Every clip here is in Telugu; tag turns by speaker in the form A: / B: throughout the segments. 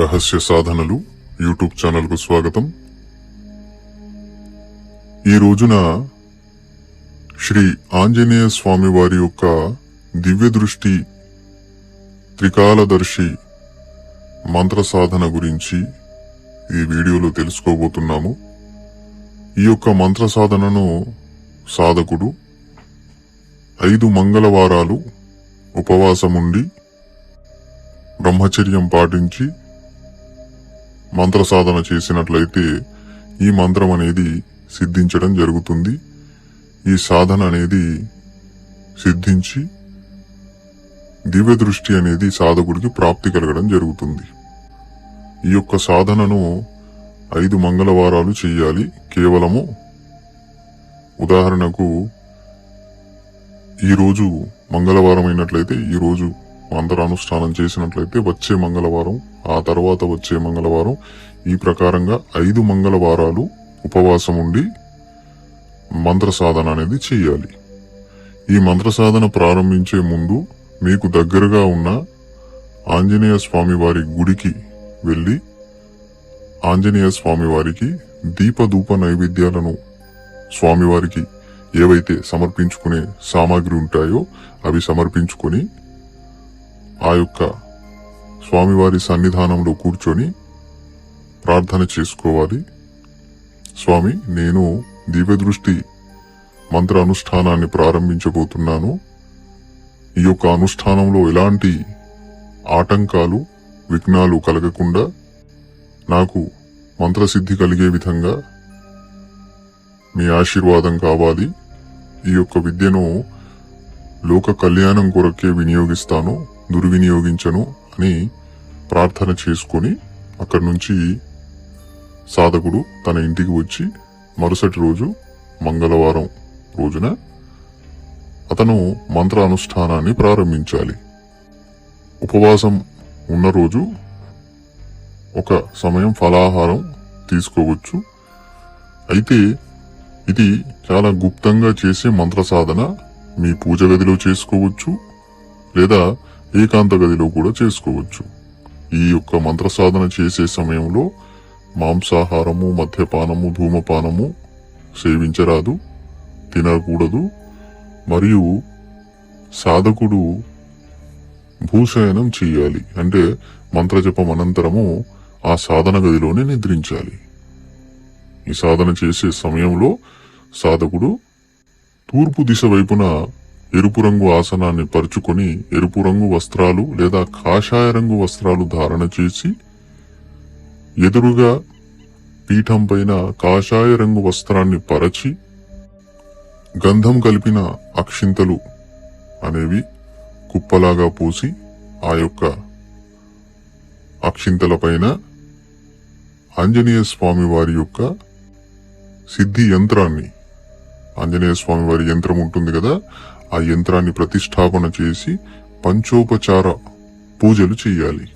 A: రహస్య సాధనలు యూట్యూబ్ ఛానల్కు స్వాగతం. ఈ రోజున శ్రీ ఆంజనేయ స్వామి వారి యొక్క దివ్య దృష్టి త్రికాలదర్శి మంత్ర సాధన గురించి ఈ వీడియోలో తెలుసుకోబోతున్నాము. ఈ యొక్క మంత్ర సాధనను సాధకుడు ఐదు మంగళవారాలు ఉపవాసముండి బ్రహ్మచర్యం పాటించి మంత్ర సాధన చేసినట్లయితే ఈ మంత్రం అనేది సిద్ధించడం జరుగుతుంది. ఈ సాధన అనేది సిద్ధించి దివ్య దృష్టి అనేది సాధకుడికి ప్రాప్తి కలగడం జరుగుతుంది. ఈ యొక్క సాధనను ఐదు మంగళవారాలు చేయాలి. కేవలము ఉదాహరణకు ఈ రోజు మంగళవారం అయినట్లయితే ఈరోజు రోజు మంత్రానుష్ఠానం చేసినట్లయితే వచ్చే మంగళవారం ఆ తర్వాత వచ్చే మంగళవారం ఈ ప్రకారంగా ఐదు మంగళవారాలు ఉపవాసం ఉండి మంత్ర సాధన అనేది చేయాలి. ఈ మంత్ర సాధన ప్రారంభించే ముందు మీకు దగ్గరగా ఉన్న ఆంజనేయ స్వామి వారి గుడికి వెళ్ళి ఆంజనేయ స్వామి వారికి దీపధూప నైవేద్యాలను స్వామివారికి ఏవైతే సమర్పించుకునే సామాగ్రి ఉంటాయో అవి సమర్పించుకొని ఆ యొక్క స్వామివారి సన్నిధానంలో కూర్చొని ప్రార్థన చేసుకోవాలి. స్వామి నేను దివ్యదృష్టి మంత్ర అనుష్ఠానాన్ని ప్రారంభించబోతున్నాను. ఈ యొక్క అనుష్ఠానంలో ఎలాంటి ఆటంకాలు విఘ్నాలు కలగకుండా నాకు మంత్రసిద్ధి కలిగే విధంగా మీ ఆశీర్వాదం కావాలి. ఈ యొక్క విద్యను లోక కళ్యాణం కొరకే వినియోగిస్తాను. దుర్వినియోగించను అని ప్రార్థన చేసుకొని అక్కడి నుంచి సాధకుడు తన ఇంటికి వచ్చి మరుసటి రోజు మంగళవారం రోజున అతను మంత్ర అనుష్ఠానాన్ని ప్రారంభించాలి. ఉపవాసం ఉన్న రోజు ఒక సమయం ఫలాహారం తీసుకోవచ్చు. అయితే ఇది చాలా గుప్తంగా చేసే మంత్ర సాధన మీ పూజ గదిలో చేసుకోవచ్చు. లేదా ఏకాంత గదిలో కూడా చేసుకోవచ్చు. ఈ యొక్క మంత్ర సాధన చేసే సమయంలో మాంసాహారము మద్యపానము ధూమపానము సేవించరాదు తినకూడదు. మరియు సాధకుడు భూశయనం చేయాలి. అంటే మంత్రజపం అనంతరము ఆ సాధన గదిలోనే నిద్రించాలి. ఈ సాధన చేసే సమయంలో సాధకుడు తూర్పు దిశ వైపున ఎరుపు రంగు ఆసనాన్ని పరుచుకొని ఎరుపు రంగు వస్త్రాలు లేదా కాషాయ రంగు వస్త్రాలు ధారణ చేసి ఎదురుగా పీఠం పైన కాషాయ రంగు వస్త్రాన్ని పరచి గంధం కలిపిన అక్షింతలు అనేవి కుప్పలాగా పూసి ఆ యొక్క అక్షింతల పైన ఆంజనేయ స్వామి వారి యొక్క సిద్ధి యంత్రాన్ని ఆంజనేయ స్వామి వారి యంత్రం ఉంటుంది కదా ఆ యంత్రాన్ని ప్రతిష్టాపన చేసి పంచోపచార పూజలు చేయాలి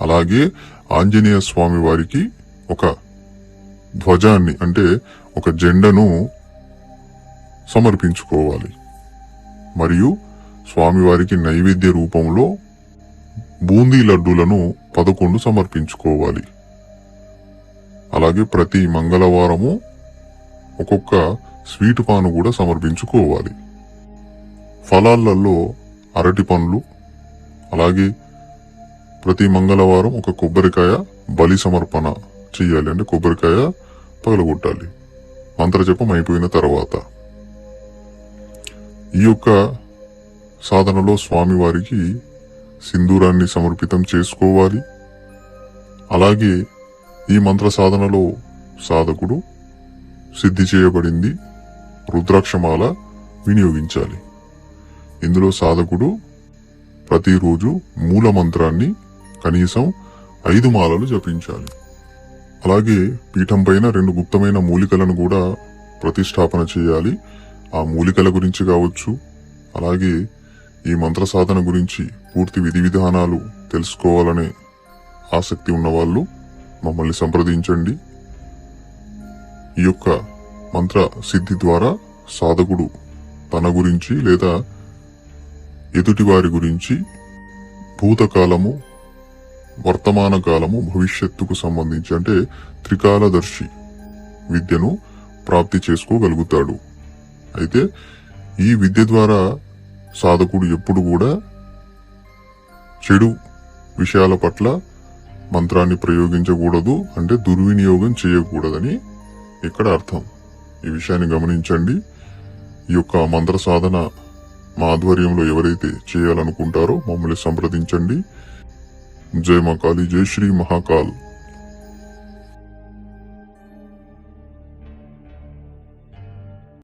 A: అలాగే ఆంజనేయ స్వామి వారికి ఒక ధ్వజాన్ని అంటే ఒక జెండను సమర్పించుకోవాలి. మరియు స్వామివారికి నైవేద్య రూపంలో బూందీ లడ్డూలను పదకొండు సమర్పించుకోవాలి. అలాగే ప్రతి మంగళవారము ఒక్కొక్క స్వీట్ పాను కూడా సమర్పించుకోవాలి. ఫలాలలో అరటి పండ్లు అలాగే ప్రతి మంగళవారం ఒక కొబ్బరికాయ బలి సమర్పణ చేయాలి అంటే కొబ్బరికాయ పగలగొట్టాలి. మంత్రజపం అయిపోయిన తర్వాత ఈ యొక్క సాధనలో స్వామివారికి సింధూరాన్ని సమర్పితం చేసుకోవాలి. అలాగే ఈ మంత్ర సాధనలో సాధకుడు సిద్ధి చేయబడింది రుద్రాక్షమాల వినియోగించాలి. ఇందులో సాధకుడు ప్రతిరోజు మూల మంత్రాన్ని కనీసం ఐదు మాలలు జపించాలి. అలాగే పీఠం పైన రెండు గుప్తమైన మూలికలను కూడా ప్రతిష్టాపన చేయాలి. ఆ మూలికల గురించి కావచ్చు అలాగే ఈ మంత్ర సాధన గురించి పూర్తి విధి విధానాలు తెలుసుకోవాలనే ఆసక్తి ఉన్నవాళ్ళు మమ్మల్ని సంప్రదించండి. ఈ యొక్క మంత్ర సిద్ధి ద్వారా సాధకుడు తన గురించి లేదా ఎదుటి వారి గురించి భూతకాలము వర్తమాన కాలము భవిష్యత్తుకు సంబంధించి అంటే త్రికాలదర్శి విద్యను ప్రాప్తి చేసుకోగలుగుతాడు. అయితే ఈ విద్య ద్వారా సాధకుడు ఎప్పుడు కూడా చెడు విషయాల పట్ల మంత్రాన్ని ప్రయోగించకూడదు అంటే దుర్వినియోగం చేయకూడదని ఇక్కడ అర్థం. ఈ విషయాన్ని గమనించండి. ఈ యొక్క మంత్ర సాధన మా ఆధ్వర్యంలో ఎవరైతే చేయాలనుకుంటారో మమ్మల్ని సంప్రదించండి. జై మా కాళీ జై శ్రీ మహాకాల్